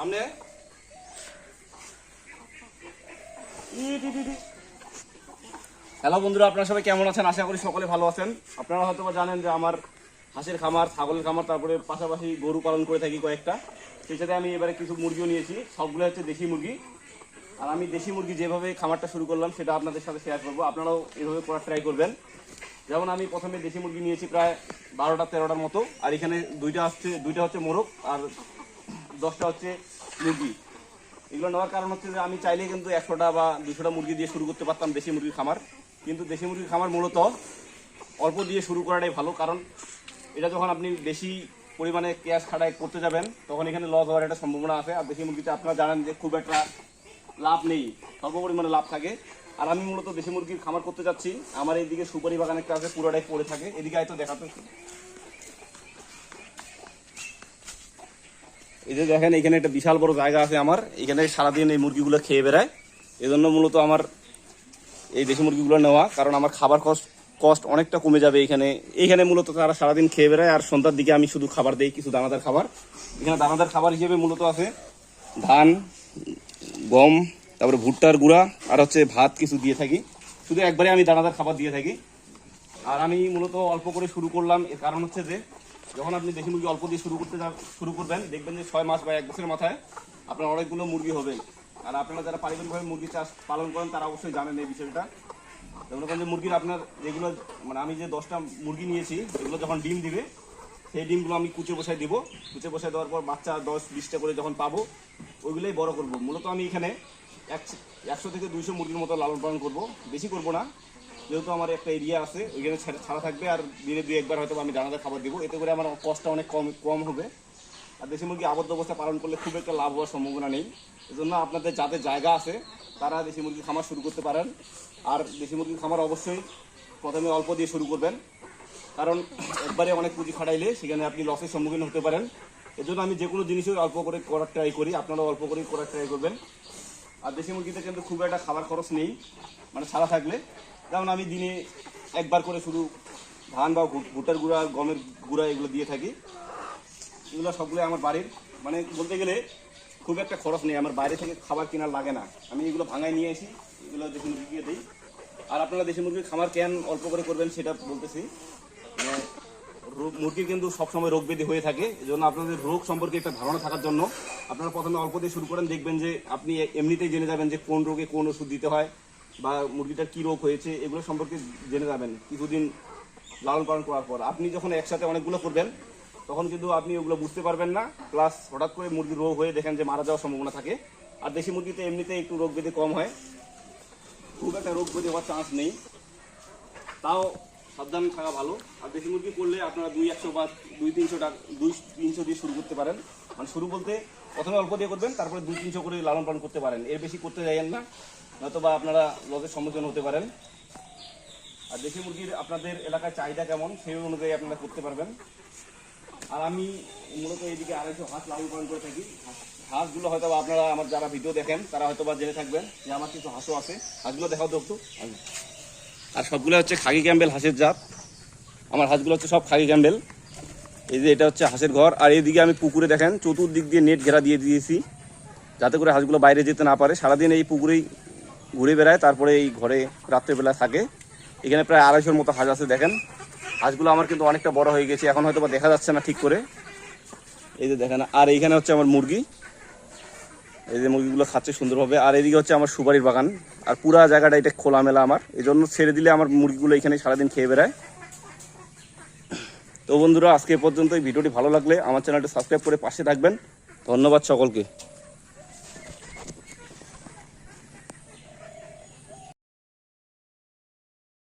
আমনে হ্যালো বন্ধুরা, আপনারা সবাই কেমন আছেন? আশা করি সকলে ভালো আছেন। আপনারা হয়তো জানেন যে আমার হাঁসের খামার, ছাগলের খামার, তারপরে পাশাপাশি গরু পালন করে থাকি কয়েকটা। সেই সাথে আমি এবারে কিছু মুরগিও নিয়েছি। সবগুলো হচ্ছে দেশি মুরগি। আর আমি দেশি মুরগি যেভাবে খামারটা শুরু করলাম, সেটা আপনাদের সাথে শেয়ার করব। আপনারাও এভাবে করার ট্রাই করবেন। যেমন আমি প্রথমে দেশি মুরগি নিয়েছি প্রায় বারোটা, তেরোটার মতো, আর এখানে দুইটা আসছে, দুইটা হচ্ছে মোরগ আর দশটা হচ্ছে মুরগি। এগুলো নেওয়ার কারণ হচ্ছে যে আমি চাইলে কিন্তু একশোটা বা দুশোটা মুরগি দিয়ে শুরু করতে পারতাম দেশি মুরগির খামার। কিন্তু দেশি মুরগির খামার মূলত অল্প দিয়ে শুরু করাটাই ভালো, কারণ এটা যখন আপনি বেশি পরিমাণে ক্যাশ খাটায় করতে যাবেন, তখন এখানে লস হওয়ার একটা সম্ভাবনা আছে। আর দেশি মুরগিতে আপনারা জানেন যে খুব একটা লাভ নেই, স্বল্প পরিমাণে লাভ থাকে। আর আমি মূলত দেশি মুরগির খামার করতে যাচ্ছি। আমার এইদিকে সুপারি বাগান একটা আছে পুরোটাই পড়ে থাকে। এদিকে হয়তো দেখাতে। এই যে দেখেন, এখানে একটা বিশাল বড় জায়গা আছে আমার। এখানে সারাদিন এই মুরগিগুলো খেয়ে বেড়ায়। এজন্য মূলত আমার এই দেশি মুরগিগুলো নেওয়া, কারণ আমার খাবার কস্ট কস্ট অনেকটা কমে যাবে এখানে। এইখানে মূলত তারা সারাদিন খেয়ে বেড়ায়, আর সন্ধ্যার দিকে আমি শুধু খাবার দেই, কিছু দানাদার খাবার। এখানে দানাদার খাবার হিসেবে মূলত আছে ধান, গম তারপরে ভুট্টার গুঁড়া আর হচ্ছে ভাত কিছু দিয়ে থাকি। শুধু একবারে আমি দানাদার খাবার দিয়ে থাকি। আর আমি মূলত অল্প করে শুরু করলাম, এর কারণ হচ্ছে যে, যখন আপনি দেশি মুরগি অল্প দিয়ে শুরু করতে শুরু করবেন, দেখবেন যে ছয় মাস বা এক বছরের মাথায় আপনার অনেকগুলো মুরগি হবে। আর আপনারা যারা পারিবারিকভাবে মুরগি চাষ পালন করেন, তারা অবশ্যই জানেন এই বিষয়টা। যেমন যে মুরগির আপনার যেগুলো মানে আমি যে দশটা মুরগি নিয়েছি এগুলো যখন ডিম দিবে, সেই ডিমগুলো আমি কুচে বসায় দিব। কুচে বসায় দেওয়ার পর বাচ্চা দশ, বিশটা করে যখন পাবো, ওইগুলোই বড় করব। মূলত আমি এখানে একশো থেকে দুইশো মুরগির মতো লালন পালন করব। বেশি করব না। যেহেতু আমার একটা এরিয়া আছে, ওইখানে ছেড়ে- থাকবে আর দিনে দুই একবার হয়তো আমি দানাদার খাবার দিব। এতে করে আমার কষ্টটা অনেক কম কম হবে। আর দেশি মুরগি আবদ্ধ অবস্থায় পালন করলে খুব একটা লাভ হওয়ার সম্ভাবনা নেই। এজন্য আপনাদের যাদের জায়গা আছে, তারা দেশি মুরগির খামার শুরু করতে পারেন। আর দেশি মুরগির খামার অবশ্যই প্রথমে অল্প দিয়ে শুরু করবেন। কারণ একবারে অনেক পুঁজি খাটাইলে সেখানে আপনি লসের সম্মুখীন হতে পারেন। এজন্য আমি যে কোনো জিনিসই অল্প করে করার ট্রাই করি। আপনারাও অল্প করে করার ট্রাই করবেন। আর দেশি মুরগিতে কিন্তু খুব একটা খাবার খরচ নেই মানে ছাড়া থাকলে। যেমন আমি দিনে একবার করে শুধু ধান বা ভুট- ভুট্টার গুঁড়া, গমের গুঁড়া এগুলো দিয়ে থাকি। এগুলো সবগুলো আমার বাড়ির। মানে বলতে গেলে খুব একটা খরচ নেই, আমার বাইরে থেকে খাবার কেনার লাগে না। আমি এগুলো ভাঙায় নিয়ে আসি, এগুলো দেশি মুরগিকে দিই। আর আপনারা দেশি মুরগির খামার কেন অল্প করে করবেন সেটা বলতেছি। মানে মুরগির কিন্তু সবসময় রোগ ব্যাধি হয়ে থাকে। এই জন্য আপনাদের রোগ সম্পর্কে একটা ধারণা থাকার জন্য আপনারা প্রথমে অল্প দিয়ে শুরু করেন, দেখবেন যে আপনি এমনিতেই জেনে যাবেন যে কোন রোগে কোন ওষুধ দিতে হয় বা মুরগিটার কী রোগ হয়েছে, এগুলো সম্পর্কে জেনে যাবেন কিছুদিন লালন পালন করার পর। আপনি যখন একসাথে অনেকগুলো করবেন, তখন কিন্তু আপনি ওগুলো বুঝতে পারবেন না। প্লাস হঠাৎ করে মুরগির রোগ হয়ে দেখেন যে মারা যাওয়ার সম্ভাবনা থাকে। আর দেশি মুরগিতে এমনিতে একটু রোগ ব্যাধি কম হয়। খুব একটা রোগ ব্যাধি হওয়ার চান্স নেই। তাও সাবধান থাকা ভালো। আর দেশি মুরগি করলে আপনারা দুই একশো বা দুই তিনশো টাকা, দুই তিনশো দিয়ে শুরু করতে পারেন। মানে শুরু বলতে প্রথমে অল্প দিয়ে করবেন, তারপরে দুই তিনশো করে লালন পালন করতে পারেন। এর বেশি করতে যাইয়েন না নয়তো বা আপনারা লসের সম্মুখীন হতে পারেন। আর দেশি মুরগির আপনাদের এলাকায় চাহিদা কেমন, সেই অনুযায়ী আপনারা করতে পারবেন। আর আমি মূলত এইদিকে আড়াইশো হাঁস লালন পালন করে থাকি। হাঁসগুলো হয়তো আপনারা আমার যারা ভিডিও দেখেন, তারা হয়তো বা জেনে থাকবেন যে আমার কিছু হাঁসও আছে। হাঁসগুলো দেখাও তো একটু। আর সবগুলো হচ্ছে খাগি ক্যাম্বেল, হাঁসের জাত। আমার হাঁসগুলো হচ্ছে সব খাগি ক্যাম্বেল। এই যে এটা হচ্ছে হাঁসের ঘর। আর এইদিকে আমি পুকুরে দেখেন, চতুর্দিক দিয়ে নেট ঘেরা দিয়ে দিয়েছি, যাতে করে হাঁসগুলো বাইরে যেতে না পারে। সারাদিন এই পুকুরেই ঘুরে বেড়ায়, তারপরে এই ঘরে রাত্রেবেলা থাকে। এখানে প্রায় আড়াইশোর মতো হাঁস আছে, দেখেন। হাঁসগুলো আমার কিন্তু অনেকটা বড় হয়ে গেছে, এখন হয়তো বা দেখা যাচ্ছে না ঠিক করে। এই যে দেখেন, আর এইখানে হচ্ছে আমার মুরগি। এই যে মুরগিগুলো খাচ্ছে সুন্দরভাবে। আর এদিকে হচ্ছে আমার সুপারির বাগান। আর পুরা জায়গাটা এটা খোলামেলা আমার। এই জন্য ছেড়ে দিলে আমার মুরগিগুলো এখানে সারাদিন খেয়ে বেড়ায়। তো বন্ধুরা, আজকে পর্যন্ত এই ভিডিওটি ভালো লাগলে আমার চ্যানেলটি সাবস্ক্রাইব করে পাশে থাকবেন। ধন্যবাদ সকলকে।